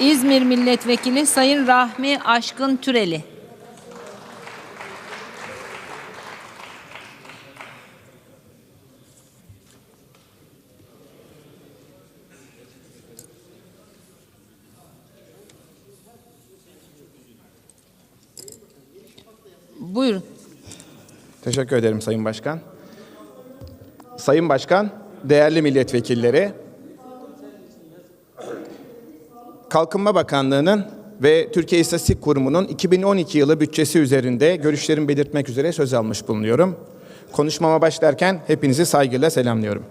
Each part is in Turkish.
İzmir Milletvekili Sayın Rahmi Aşkın Türeli. Buyurun. Teşekkür ederim Sayın Başkan. Sayın Başkan, değerli milletvekilleri, Kalkınma Bakanlığı'nın ve Türkiye İstatistik Kurumu'nun 2012 yılı bütçesi üzerinde görüşlerimi belirtmek üzere söz almış bulunuyorum. Konuşmama başlarken hepinizi saygıyla selamlıyorum.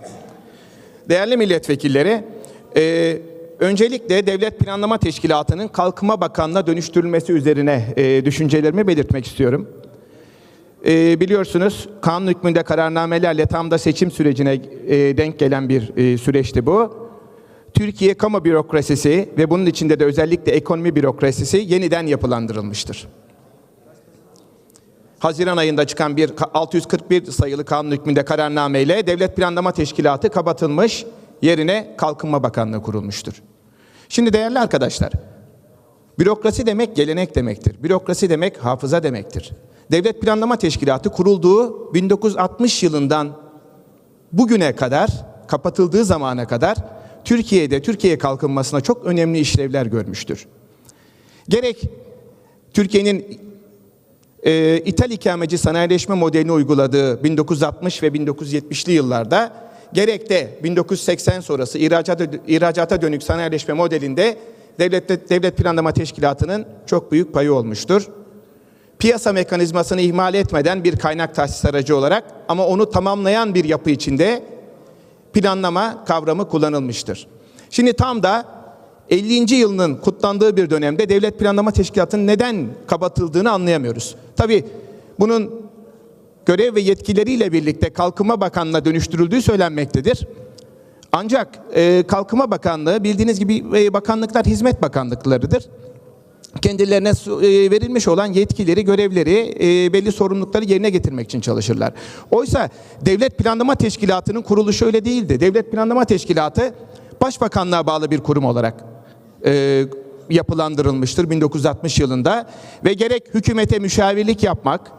Değerli milletvekilleri, e, öncelikle Devlet Planlama Teşkilatı'nın Kalkınma Bakanlığı'na dönüştürülmesi üzerine e, düşüncelerimi belirtmek istiyorum. E, biliyorsunuz kanun hükmünde kararnamelerle tam da seçim sürecine e, denk gelen bir e, süreçti bu. Türkiye kamu bürokrasisi ve bunun içinde de özellikle ekonomi bürokrasisi yeniden yapılandırılmıştır. Haziran ayında çıkan bir 641 sayılı kanun hükmünde kararnameyle Devlet Planlama Teşkilatı kapatılmış, yerine Kalkınma Bakanlığı kurulmuştur. Şimdi değerli arkadaşlar, bürokrasi demek gelenek demektir. Bürokrasi demek hafıza demektir. Devlet Planlama Teşkilatı kurulduğu 1960 yılından bugüne kadar, kapatıldığı zamana kadar Türkiye'de Türkiye kalkınmasına çok önemli işlevler görmüştür. Gerek Türkiye'nin e, ithal ikameci sanayileşme modelini uyguladığı 1960 ve 1970'li yıllarda gerek de 1980 sonrası ihracata, ihracata dönük sanayileşme modelinde devlet, devlet planlama teşkilatının çok büyük payı olmuştur. Piyasa mekanizmasını ihmal etmeden bir kaynak tahsis aracı olarak ama onu tamamlayan bir yapı içinde planlama kavramı kullanılmıştır. Şimdi tam da 50. yılının kutlandığı bir dönemde Devlet Planlama Teşkilatı'nın neden kapatıldığını anlayamıyoruz. Tabii bunun görev ve yetkileriyle birlikte Kalkınma Bakanlığı'na dönüştürüldüğü söylenmektedir. Ancak e, Kalkınma Bakanlığı bildiğiniz gibi e, bakanlıklar hizmet bakanlıklarıdır. Kendilerine e, verilmiş olan yetkileri, görevleri, e, belli sorumlulukları yerine getirmek için çalışırlar. Oysa Devlet Planlama Teşkilatı'nın kuruluşu öyle değildi. Devlet Planlama Teşkilatı Başbakanlığa bağlı bir kurum olarak e, yapılandırılmıştır 1960 yılında ve gerek hükümete müşavirlik yapmak,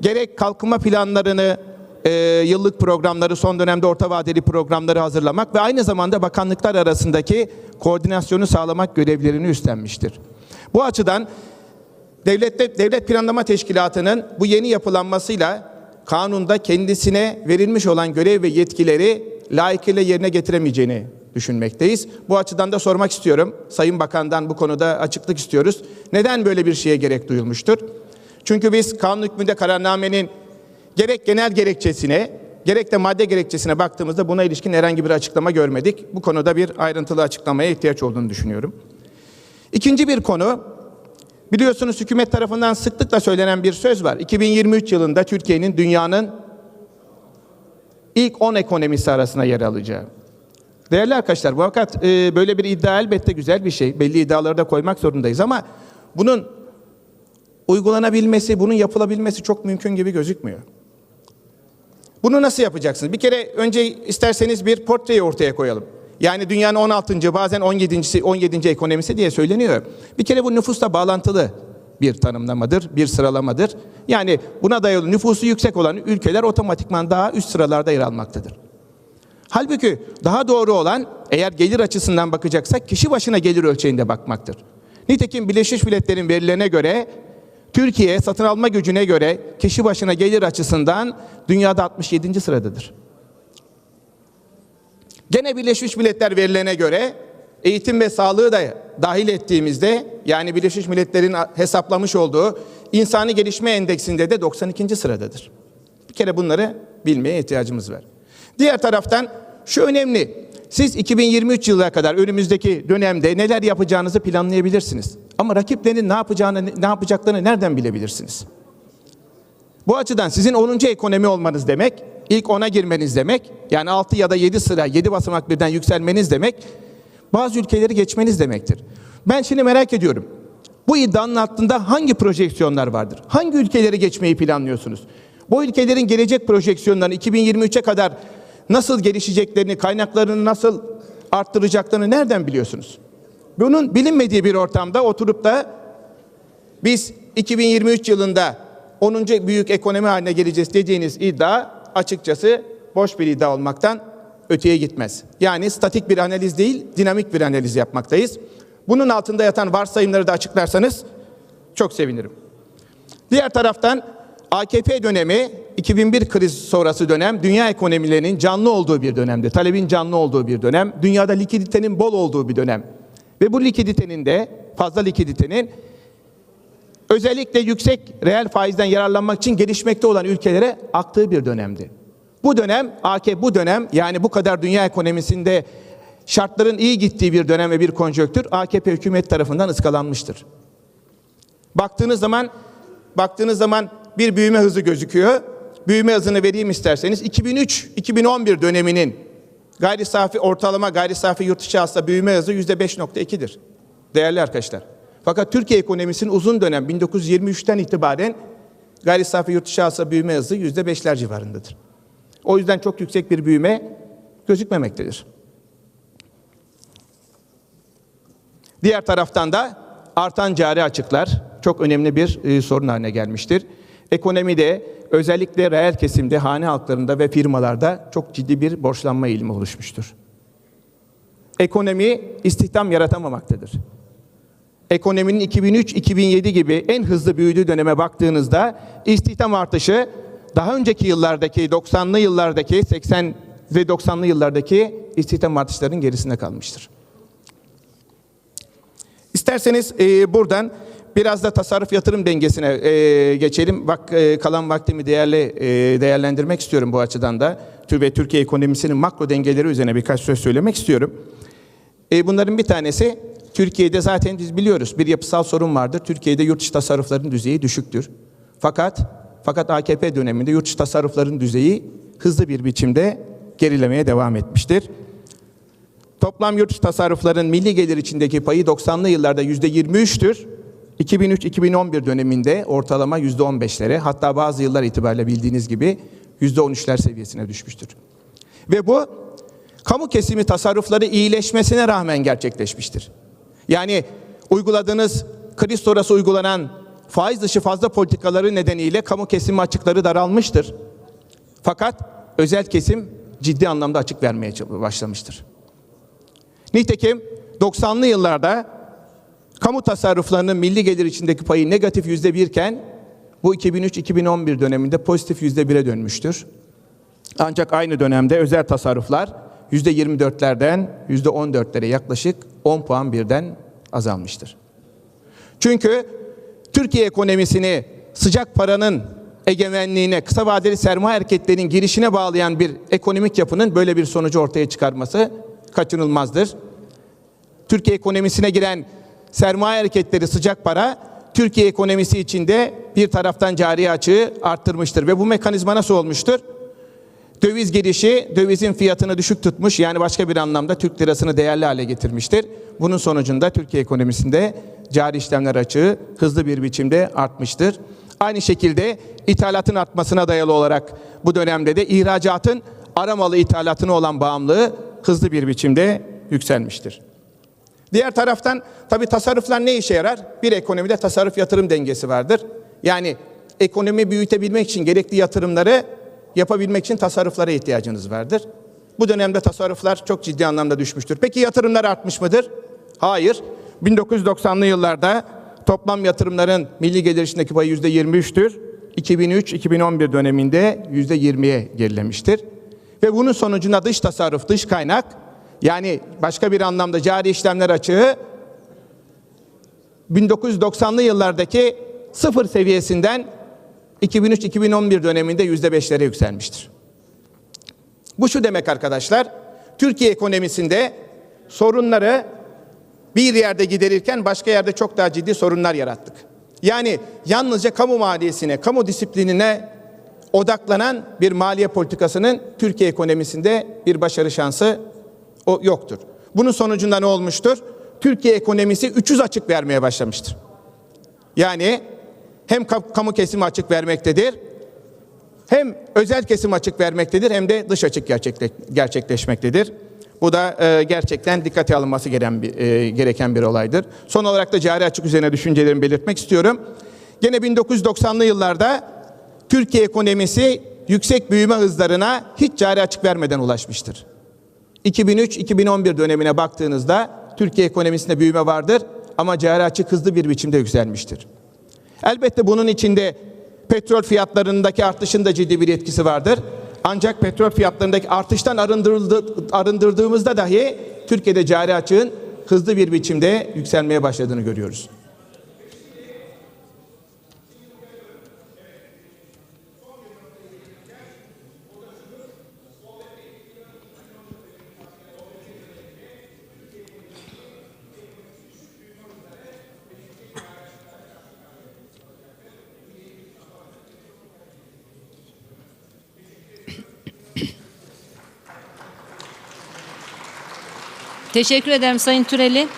gerek kalkınma planlarını, e, yıllık programları, son dönemde orta vadeli programları hazırlamak ve aynı zamanda bakanlıklar arasındaki koordinasyonu sağlamak görevlerini üstlenmiştir. Bu açıdan Devlet, Devlet Planlama Teşkilatı'nın bu yeni yapılanmasıyla kanunda kendisine verilmiş olan görev ve yetkileri layıkıyla yerine getiremeyeceğini düşünmekteyiz. Bu açıdan da sormak istiyorum. Sayın Bakan'dan bu konuda açıklık istiyoruz. Neden böyle bir şeye gerek duyulmuştur? Çünkü biz kanun hükmünde kararnamenin gerek genel gerekçesine gerek de madde gerekçesine baktığımızda buna ilişkin herhangi bir açıklama görmedik. Bu konuda bir ayrıntılı açıklamaya ihtiyaç olduğunu düşünüyorum. İkinci bir konu, biliyorsunuz hükümet tarafından sıklıkla söylenen bir söz var. 2023 yılında Türkiye'nin dünyanın ilk 10 ekonomisi arasına yer alacağı. Değerli arkadaşlar, fakat e, böyle bir iddia elbette güzel bir şey. Belli iddiaları da koymak zorundayız ama bunun uygulanabilmesi, bunun yapılabilmesi çok mümkün gibi gözükmüyor. Bunu nasıl yapacaksınız? Bir kere önce isterseniz bir portreyi ortaya koyalım. Yani dünyanın 16. bazen 17. 17. ekonomisi diye söyleniyor. Bir kere bu nüfusla bağlantılı bir tanımlamadır, bir sıralamadır. Yani buna dayalı nüfusu yüksek olan ülkeler otomatikman daha üst sıralarda yer almaktadır. Halbuki daha doğru olan eğer gelir açısından bakacaksak kişi başına gelir ölçeğinde bakmaktır. Nitekim Birleşmiş Milletler'in verilerine göre Türkiye satın alma gücüne göre kişi başına gelir açısından dünyada 67. sıradadır. Gene Birleşmiş Milletler verilerine göre eğitim ve sağlığı da dahil ettiğimizde yani Birleşmiş Milletler'in hesaplamış olduğu insani gelişme endeksinde de 92. sıradadır. Bir kere bunları bilmeye ihtiyacımız var. Diğer taraftan şu önemli. Siz 2023 yılına kadar önümüzdeki dönemde neler yapacağınızı planlayabilirsiniz. Ama rakiplerin ne yapacağını ne yapacaklarını nereden bilebilirsiniz? Bu açıdan sizin 10. ekonomi olmanız demek, ilk 10'a girmeniz demek, yani 6 ya da 7 sıra, 7 basamak birden yükselmeniz demek, bazı ülkeleri geçmeniz demektir. Ben şimdi merak ediyorum. Bu iddianın altında hangi projeksiyonlar vardır? Hangi ülkeleri geçmeyi planlıyorsunuz? Bu ülkelerin gelecek projeksiyonlarını 2023'e kadar nasıl gelişeceklerini, kaynaklarını nasıl arttıracaklarını nereden biliyorsunuz? Bunun bilinmediği bir ortamda oturup da biz 2023 yılında 10. büyük ekonomi haline geleceğiz dediğiniz iddia açıkçası boş bir iddia olmaktan öteye gitmez. Yani statik bir analiz değil, dinamik bir analiz yapmaktayız. Bunun altında yatan varsayımları da açıklarsanız çok sevinirim. Diğer taraftan AKP dönemi 2001 kriz sonrası dönem dünya ekonomilerinin canlı olduğu bir dönemdi. Talebin canlı olduğu bir dönem. Dünyada likiditenin bol olduğu bir dönem. Ve bu likiditenin de fazla likiditenin özellikle yüksek reel faizden yararlanmak için gelişmekte olan ülkelere aktığı bir dönemdi. Bu dönem AK bu dönem yani bu kadar dünya ekonomisinde şartların iyi gittiği bir dönem ve bir konjonktür AKP hükümet tarafından ıskalanmıştır. Baktığınız zaman baktığınız zaman bir büyüme hızı gözüküyor. Büyüme hızını vereyim isterseniz 2003-2011 döneminin gayri safi ortalama gayri safi yurt içi hasıla büyüme hızı %5.2'dir. Değerli arkadaşlar. Fakat Türkiye ekonomisinin uzun dönem 1923'ten itibaren gayri safi yurt içi hasıla büyüme hızı %5'ler civarındadır. O yüzden çok yüksek bir büyüme gözükmemektedir. Diğer taraftan da artan cari açıklar çok önemli bir e, sorun haline gelmiştir. Ekonomide özellikle reel kesimde hane halklarında ve firmalarda çok ciddi bir borçlanma eğilimi oluşmuştur. Ekonomi istihdam yaratamamaktadır. Ekonominin 2003-2007 gibi en hızlı büyüdüğü döneme baktığınızda istihdam artışı daha önceki yıllardaki 90'lı yıllardaki 80 ve 90'lı yıllardaki istihdam artışlarının gerisinde kalmıştır. İsterseniz e, buradan biraz da tasarruf yatırım dengesine e, geçelim. Bak e, kalan vaktimi değerli e, değerlendirmek istiyorum bu açıdan da. Ve Türkiye ekonomisinin makro dengeleri üzerine birkaç söz söylemek istiyorum. E, bunların bir tanesi Türkiye'de zaten biz biliyoruz bir yapısal sorun vardır. Türkiye'de yurt dışı tasarrufların düzeyi düşüktür. Fakat fakat AKP döneminde yurt dışı tasarrufların düzeyi hızlı bir biçimde gerilemeye devam etmiştir. Toplam yurt dışı tasarrufların milli gelir içindeki payı 90'lı yıllarda %23'tür. 2003-2011 döneminde ortalama %15'lere hatta bazı yıllar itibariyle bildiğiniz gibi %13'ler seviyesine düşmüştür. Ve bu kamu kesimi tasarrufları iyileşmesine rağmen gerçekleşmiştir. Yani uyguladığınız kriz sonrası uygulanan faiz dışı fazla politikaları nedeniyle kamu kesimi açıkları daralmıştır. Fakat özel kesim ciddi anlamda açık vermeye başlamıştır. Nitekim 90'lı yıllarda kamu tasarruflarının milli gelir içindeki payı negatif yüzde birken bu 2003-2011 döneminde pozitif yüzde bire dönmüştür. Ancak aynı dönemde özel tasarruflar yüzde 24'lerden yüzde 14'lere yaklaşık 10 puan birden azalmıştır. Çünkü Türkiye ekonomisini sıcak paranın egemenliğine, kısa vadeli sermaye hareketlerinin girişine bağlayan bir ekonomik yapının böyle bir sonucu ortaya çıkarması kaçınılmazdır. Türkiye ekonomisine giren sermaye hareketleri sıcak para Türkiye ekonomisi içinde bir taraftan cari açığı arttırmıştır ve bu mekanizma nasıl olmuştur? Döviz girişi dövizin fiyatını düşük tutmuş yani başka bir anlamda Türk lirasını değerli hale getirmiştir. Bunun sonucunda Türkiye ekonomisinde cari işlemler açığı hızlı bir biçimde artmıştır. Aynı şekilde ithalatın artmasına dayalı olarak bu dönemde de ihracatın aramalı ithalatına olan bağımlılığı hızlı bir biçimde yükselmiştir. Diğer taraftan tabi tasarruflar ne işe yarar? Bir ekonomide tasarruf yatırım dengesi vardır. Yani ekonomi büyütebilmek için gerekli yatırımları yapabilmek için tasarruflara ihtiyacınız vardır. Bu dönemde tasarruflar çok ciddi anlamda düşmüştür. Peki yatırımlar artmış mıdır? Hayır. 1990'lı yıllarda toplam yatırımların milli gelir içindeki payı %23'tür. 2003-2011 döneminde %20'ye gerilemiştir. Ve bunun sonucunda dış tasarruf, dış kaynak yani başka bir anlamda cari işlemler açığı 1990'lı yıllardaki sıfır seviyesinden 2003-2011 döneminde %5'lere yükselmiştir. Bu şu demek arkadaşlar, Türkiye ekonomisinde sorunları bir yerde giderirken başka yerde çok daha ciddi sorunlar yarattık. Yani yalnızca kamu maliyesine, kamu disiplinine odaklanan bir maliye politikasının Türkiye ekonomisinde bir başarı şansı o yoktur. Bunun sonucunda ne olmuştur? Türkiye ekonomisi 300 açık vermeye başlamıştır. Yani hem kamu kesimi açık vermektedir, hem özel kesim açık vermektedir hem de dış açık gerçekleşmektedir. Bu da e, gerçekten dikkate alınması gereken bir, e, gereken bir olaydır. Son olarak da cari açık üzerine düşüncelerimi belirtmek istiyorum. Gene 1990'lı yıllarda Türkiye ekonomisi yüksek büyüme hızlarına hiç cari açık vermeden ulaşmıştır. 2003-2011 dönemine baktığınızda Türkiye ekonomisinde büyüme vardır ama cari açık hızlı bir biçimde yükselmiştir. Elbette bunun içinde petrol fiyatlarındaki artışın da ciddi bir etkisi vardır. Ancak petrol fiyatlarındaki artıştan arındırıldı, arındırdığımızda dahi Türkiye'de cari açığın hızlı bir biçimde yükselmeye başladığını görüyoruz. Teşekkür ederim Sayın Türeli.